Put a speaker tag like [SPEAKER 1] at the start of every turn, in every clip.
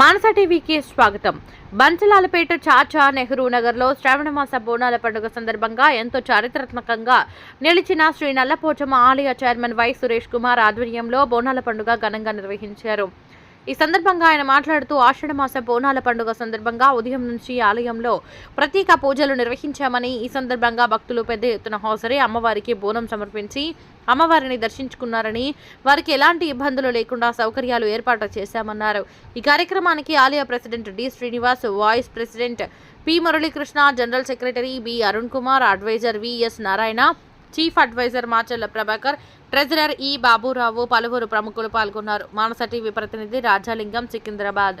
[SPEAKER 1] మానస టీవీకి స్వాగతం. బంచలాలపేట చాచా నెహ్రూ నగర్లో శ్రావణమాస బోనాల పండుగ సందర్భంగా ఎంతో చారిత్రాత్మకంగా నిలిచిన శ్రీ నల్లపోచమ్మ ఆలయ చైర్మన్ వై సురేష్ కుమార్ ఆధ్వర్యంలో బోనాల పండుగ ఘనంగా నిర్వహించారు. ఈ సందర్భంగా ఆయన మాట్లాడుతూ ఆషాఢమాస బోనాల పండుగ సందర్భంగా ఉదయం నుంచి ఆలయంలో ప్రత్యేక పూజలు నిర్వహించామని ఈ సందర్భంగా భక్తులు పెద్ద ఎత్తున హాజరై అమ్మవారికి బోనం సమర్పించి అమ్మవారిని దర్శించుకున్నారని వారికి ఎలాంటి ఇబ్బందులు లేకుండా సౌకర్యాలు ఏర్పాటు చేశామన్నారు. ఈ కార్యక్రమానికి ఆలయ president D Srinivas vice president P Muralikrishna general secretary B Arun Kumar adviser VS Narayana chief adviser Machalla Prabhakar treasurer E Baburao పలువురు ప్రముఖులు పాల్గొన్నారు. మానస టీవీ ప్రతినిధి రాజాలింగం సికింద్రాబాద్.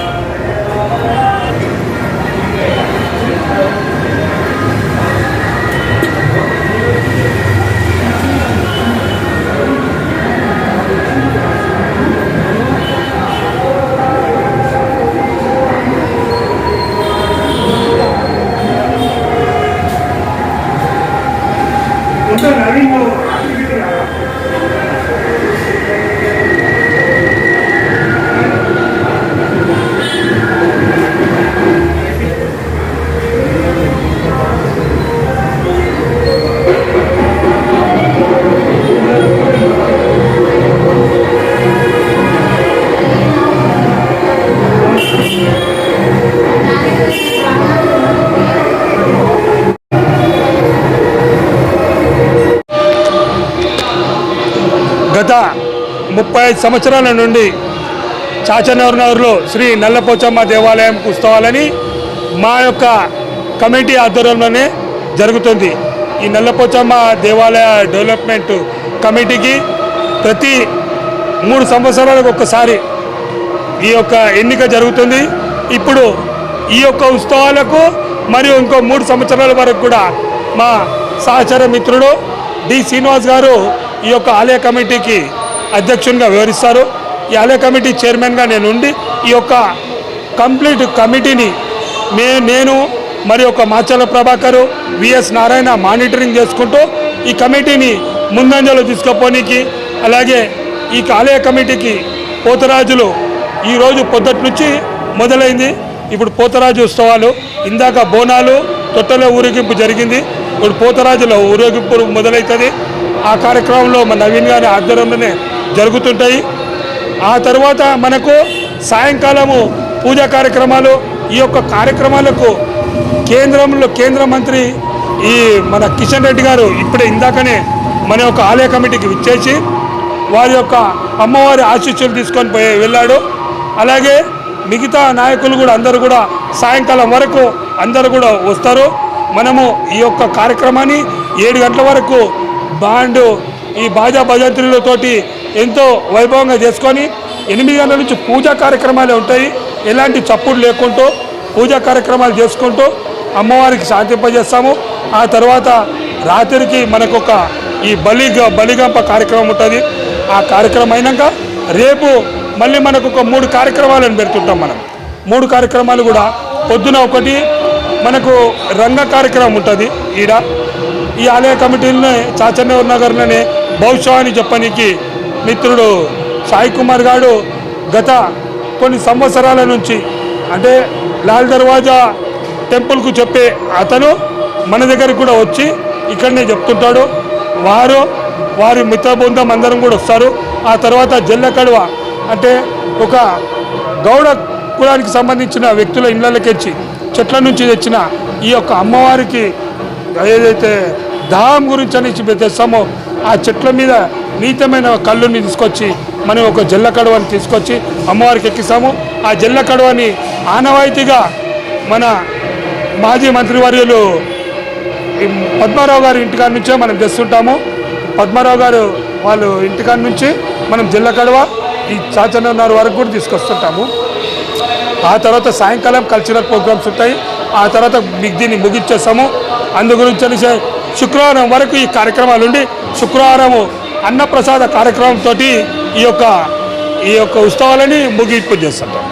[SPEAKER 2] அறிமுகம் ముప్పై ఐదు సంవత్సరాల నుండి చాచనగర్ నగర్లో శ్రీ నల్లపోచమ్మ దేవాలయం ఉత్సవాలని మా యొక్క కమిటీ ఆధ్వర్యంలోనే జరుగుతుంది. ఈ నల్లపోచమ్మ దేవాలయ డెవలప్మెంట్ కమిటీకి ప్రతి మూడు సంవత్సరాలకు ఒక్కసారి ఈ యొక్క ఎన్నిక జరుగుతుంది. ఇప్పుడు ఈ యొక్క ఉత్సవాలకు మరియు ఇంకో మూడు సంవత్సరాల వరకు కూడా మా సహచర మిత్రుడు డి శ్రీనివాస్ గారు ఈ యొక్క ఆలయ కమిటీకి అధ్యక్షునిగా వివరిస్తారు. ఈ ఆలయ కమిటీ చైర్మన్గా నేను ఉండి ఈ యొక్క కంప్లీట్ కమిటీని మే నేను మరి ఒక మాచల ప్రభాకరు విఎస్ నారాయణ మానిటరింగ్ చేసుకుంటూ ఈ కమిటీని ముందంజలో తీసుకుపోనీకి అలాగే ఈ ఆలయ కమిటీకి పోతరాజులు ఈరోజు పొద్దుటి నుంచి మొదలైంది. ఇప్పుడు పోతరాజు ఉత్సవాలు ఇందాక బోనాలు తొట్టెల ఊరేగింపు జరిగింది. ఇప్పుడు పోతరాజుల ఊరేగింపు మొదలవుతుంది ఆ కార్యక్రమంలో మా నవీన్ గారి ఆధ్వర్యంలోనే జరుగుతుంటాయి. ఆ తర్వాత మనకు సాయంకాలము పూజా కార్యక్రమాలు ఈ యొక్క కార్యక్రమాలకు కేంద్రంలో కేంద్ర మంత్రి ఈ మన కిషన్ రెడ్డి గారు ఇప్పుడే ఇందాకనే మన యొక్క ఆలయ కమిటీకి విచ్చేసి వారి యొక్క అమ్మవారి ఆశీస్సులు తీసుకొని పోయి వెళ్ళాడు. అలాగే మిగతా నాయకులు కూడా అందరూ కూడా సాయంకాలం వరకు అందరూ కూడా వస్తారు. మనము ఈ యొక్క కార్యక్రమాన్ని ఏడు గంటల వరకు బాండ్ ఈ బాజా భజంత్రులతోటి ఎంతో వైభవంగా చేసుకొని ఎనిమిది గంటల నుంచి పూజా కార్యక్రమాలే ఉంటాయి. ఎలాంటి చప్పుడు లేకుంటూ పూజా కార్యక్రమాలు చేసుకుంటూ అమ్మవారికి శాంతింపజేస్తాము ఆ తర్వాత రాత్రికి మనకు ఒక ఈ బలి బలిగంప కార్యక్రమం ఉంటుంది. ఆ కార్యక్రమం అయినాక రేపు మళ్ళీ మనకు ఒక మూడు కార్యక్రమాలను పెడుతుంటాం మనం. మూడు కార్యక్రమాలు కూడా పొద్దున ఒకటి మనకు రంగ కార్యక్రమం ఉంటుంది ఈడ. ఈ ఆలయ కమిటీలోనే చాచన్నూరు నగర్లోనే భవిష్యత్ అని చెప్పనీకి మిత్రుడు సాయి కుమార్ గారు గత కొన్ని సంవత్సరాల నుంచి అంటే లాల్ దర్వాజా టెంపుల్కు చెప్పే అతను మన దగ్గరికి కూడా వచ్చి ఇక్కడనే చెప్తుంటాడు. వారు వారి మిత్ర బృందం అందరం కూడా వస్తారు. ఆ తర్వాత జల్ల కడువ అంటే ఒక గౌడ కులానికి సంబంధించిన వ్యక్తుల ఇళ్ళకెచ్చి చెట్ల నుంచి తెచ్చిన ఈ యొక్క అమ్మవారికి ఏదైతే దాహం గురించి అని తెస్తామో ఆ చెట్ల మీద నీతమైన కళ్ళుని తీసుకొచ్చి మనం ఒక జల్ల కడవని తీసుకొచ్చి అమ్మవారికి ఎక్కిస్తాము. ఆ జల్ల కడవని ఆనవాయితీగా మన మాజీ మంత్రివర్యులు పద్మారావు గారి ఇంటికాడ నుంచే మనం తెస్తుంటాము. పద్మారావు గారు వాళ్ళు ఇంటికాడ నుంచి మనం జిల్ల కడవ ఈ చాచన్నర వరకు కూడా తీసుకొస్తుంటాము. ఆ తర్వాత సాయంకాలం కల్చరల్ ప్రోగ్రామ్స్ ఉంటాయి. ఆ తర్వాత మీకు దీన్ని ముగించేస్తాము అందు గురించి అనేసి శుక్రవారం వరకు ఈ కార్యక్రమాలు ఉండి శుక్రవారము అన్నప్రసాద కార్యక్రమంతో ఈ యొక్క ఈ యొక్క ఉత్సవాలని ముగింపు చేస్తుంటాం.